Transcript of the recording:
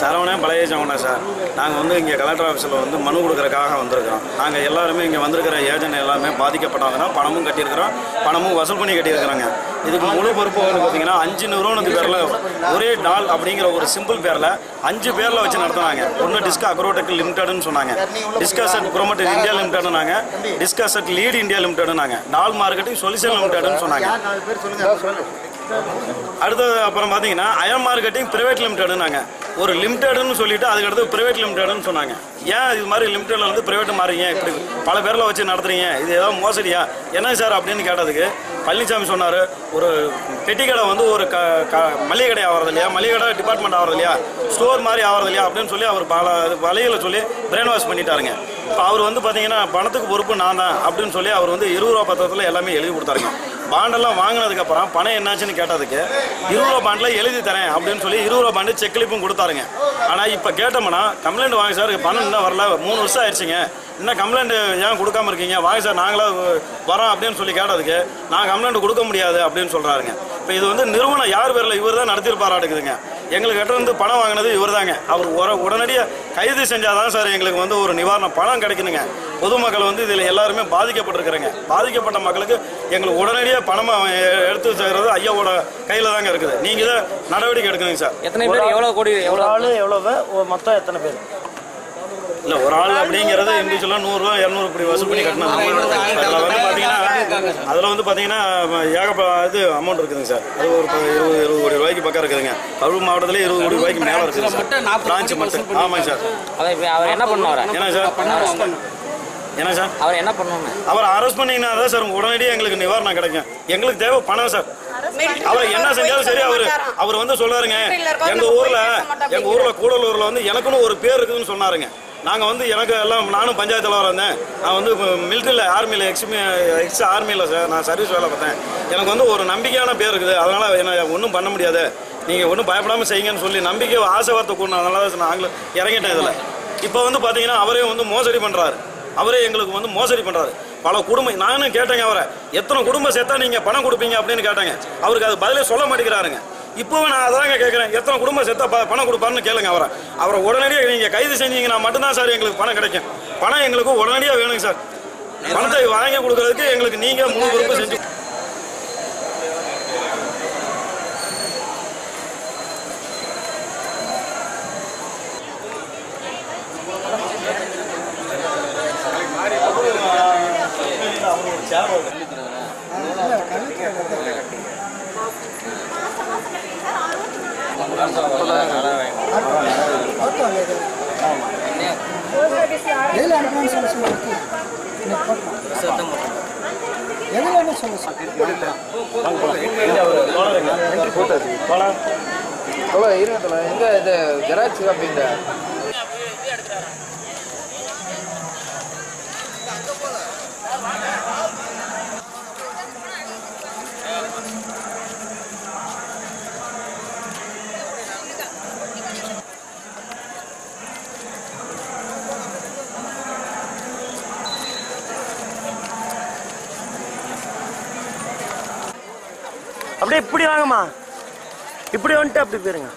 சரவணன் பழைய சவணா சார். நாங்கள் வந்து இங்கே கலெக்டர் ஆஃபீஸில் வந்து மனு கொடுக்குறக்காக வந்திருக்கிறோம். நாங்கள் எல்லாருமே இங்கே வந்திருக்கிற ஏஜென்ட் எல்லாமே பாதிக்கப்பட்டவங்கன்னா பணமும் கட்டியிருக்கிறோம். பணமும் வசூல் பண்ணி கட்டியிருக்கிறாங்க. இதுக்கு முழு பொறுப்பு வந்து பார்த்தீங்கன்னா அஞ்சு நிறுவனத்து பேரில் ஒரே டால் அப்படிங்கிற ஒரு சிம்பிள் பேரில் அஞ்சு பேரில் வச்சு நடத்துனாங்க. ஒன்று டிஸ்கா அக்ரோடெக் லிமிடெட்னு சொன்னாங்க. டிஸ்காசட் ப்ரொமோட்டர் இந்தியா லிமிடெட்னாங்க டிஸ்காசட் லீட் இந்தியா லிமிடெட்னாங்க டால் மார்க்கெட்டிங் சொல்யூஷன் லிமிடெட்னு சொன்னாங்க. அடுத்தது அப்புறம் பார்த்தீங்கன்னா அயன் மார்க்கெட்டிங் பிரைவேட் லிமிடெட்னாங்க ஒரு லிமிடெடுன்னு சொல்லிட்டு அதுக்கடுத்து பிரைவேட் லிமிடெடுன்னு சொன்னாங்க. ஏன் இது மாதிரி லிமிடெட்ல வந்து பிரைவேட் மாறுறீங்க? இப்படி பல பேரில் வச்சு நடத்துறீங்க. இது ஏதோ மோசடியா? என்ன சார் அப்படின்னு கேட்டதுக்கு பழனிசாமி சொன்னார் ஒரு பெட்டி கடை வந்து ஒரு க க மளிகை கடை ஆகிறது இல்லையா? மளிகை கடை டிபார்ட்மெண்ட் ஆகிறது இல்லையா? ஸ்டோர் மாதிரி ஆகிறது இல்லையா? அப்படின்னு சொல்லி அவர் பல வழிகளை சொல்லி பிரெயின் வாஷ் பண்ணிட்டாருங்க. இப்போ அவர் வந்து பார்த்தீங்கன்னா பணத்துக்கு பொறுப்பு நான் தான் அப்படின்னு சொல்லி அவர் வந்து இருபது ரூபா பத்திரத்தில் எல்லாமே எழுதி கொடுத்தாருங்க. பாண்டெல்லாம் வாங்கினதுக்கு அப்புறம் பணம் என்னாச்சுன்னு கேட்டதுக்கு இருபது ரூபா பாண்டில் எழுதி தரேன் அப்படின்னு சொல்லி இருபது ரூபா பாண்டு செக் கொடுத்தாருங்க. ஆனால் இப்போ கேட்டோம்னா கம்ப்ளைண்ட் வாங்க சார் பணம் இன்னும் வரல மூணு வருஷம் ஆயிடுச்சுங்க. இன்னும் கம்ப்ளைண்ட் ஏன் கொடுக்காம இருக்கீங்க? வாங்க சார் நாங்களா வரோம் அப்படின்னு சொல்லி கேட்டதுக்கு நான் கம்ப்ளைண்ட் கொடுக்க முடியாது அப்படின்னு சொல்கிறாருங்க இப்போ இது வந்து நிறுவனம் யார் பேரில் இவர் தான் நடத்திருப்பாராட்டுக்குதுங்க. எங்களுக்கு கிட்ட இருந்து பணம் வாங்கினது இவர் தாங்க அவர் உடனடியாக கைது செஞ்சாதான் சார் எங்களுக்கு வந்து ஒரு நிவாரணம் பணம் கிடைக்கணுங்க. பொதுமக்கள் வந்து இதில் எல்லாருமே பாதிக்கப்பட்டிருக்கிறேங்க. பாதிக்கப்பட்ட மக்களுக்கு எங்களுக்கு உடனடியாக பணமாக எடுத்து சேர்றது ஐயாவோட கையில் தாங்க இருக்குது. நீங்கள் தான் நடவடிக்கை எடுக்கணுங்க சார். எத்தனை பேர்? எவ்வளவு கோடி ஒரு எவ்வளவு ஆள் எவ்வளவு ஒ- மொத்தம் எத்தனை பேர்? இல்லை ஒரு ஆள் அப்படிங்கிறது இண்டிவிஜுவலாக நூறுரூவா இரநூறு இப்படி வசூல் பண்ணி கட்டணும் அதில் வந்து பார்த்தீங்கன்னா அதில் வந்து பார்த்தீங்கன்னா ஏகப்ப இது அமௌண்ட் இருக்குதுங்க சார். அது ஒரு இருபது இருபது கோடி ரூபாய்க்கு பக்கம் இருக்குதுங்க. கரூர் மாவட்டத்தில் இருபது கோடி ரூபாய்க்கு மேலே இருக்குது சார். பிரான்ச் மட்டும் ஆமாங்க சார். அதை இப்ப அவர் என்ன பண்ணுவார் என்ன சார் என்ன சார்? அவர் என்ன பண்ணணும் அவரை அரெஸ்ட் பண்ணீங்கன்னா தான் சார் உடனடியாக எங்களுக்கு நிவாரணம் கிடைக்கும். எங்களுக்கு தேவை பணம் சார். அவர் என்ன செஞ்சாலும் சரி அவர் அவர் வந்து சொல்றாருங்க. எங்க ஊர்ல எங்க ஊர்ல கூடலூர்ல வந்து எனக்குன்னு ஒரு பேர் இருக்குதுன்னு சொன்னாருங்க. நாங்கள் வந்து எனக்கு எல்லாம் நானும் பஞ்சாயத்து தலைவர் இருந்தேன். நான் வந்து மிலிட்டரியில் ஆர்மியில் எக்ஸ் எக்ஸ் ஆர்மியில் சார் நான் சர்வீஸ் வேலை பார்த்தேன். எனக்கு வந்து ஒரு நம்பிக்கையான பேர் இருக்குது. அதனால் என்ன ஒன்றும் பண்ண முடியாது. நீங்கள் ஒன்றும் பயப்படாமல் செய்யுங்கன்னு சொல்லி நம்பிக்கை ஆசை வார்த்தை கூடணும் அதனால தான் நாங்களும் இறங்கிட்டேன் இதில். இப்போ வந்து பார்த்தீங்கன்னா அவரே வந்து மோசடி பண்ணுறாரு அவரே எங்களுக்கு வந்து மோசடி பண்றாரு. பல குடும்பம் நானும் கேட்டேங்க அவரை. எத்தனை குடும்பம் சேர்த்தா நீங்க பணம் கொடுப்பீங்க அப்படின்னு கேட்டேங்க. அவருக்கு அது பதிலே சொல்ல மாட்டேங்கிறாருங்க. இப்போவும் நான் அதாங்க கேட்குறேன் எத்தனை குடும்பம் சேர்த்தா ப- பணம் கொடுப்பாருன்னு கேளுங்க அவரை. அவரை உடனடியாக நீங்க கைது செஞ்சீங்கன்னா மட்டும்தான் சார் எங்களுக்கு பணம் கிடைக்கும். பணம் எங்களுக்கு உடனடியாக வேணுங்க சார். பணத்தை வாங்கி கொடுக்கறதுக்கு எங்களுக்கு நீங்க முழு பொறுப்பு செஞ்சு எதில் அனுப்பணும்னு சொல்ல சொல்லுங்க எதில் என்ன சொல்ல எங்க இது ஜெராக்ஸ் அப்படின்ற அப்படியே இப்படி வாங்கம்மா. இப்படி வந்துட்டு அப்படி போயிருங்க.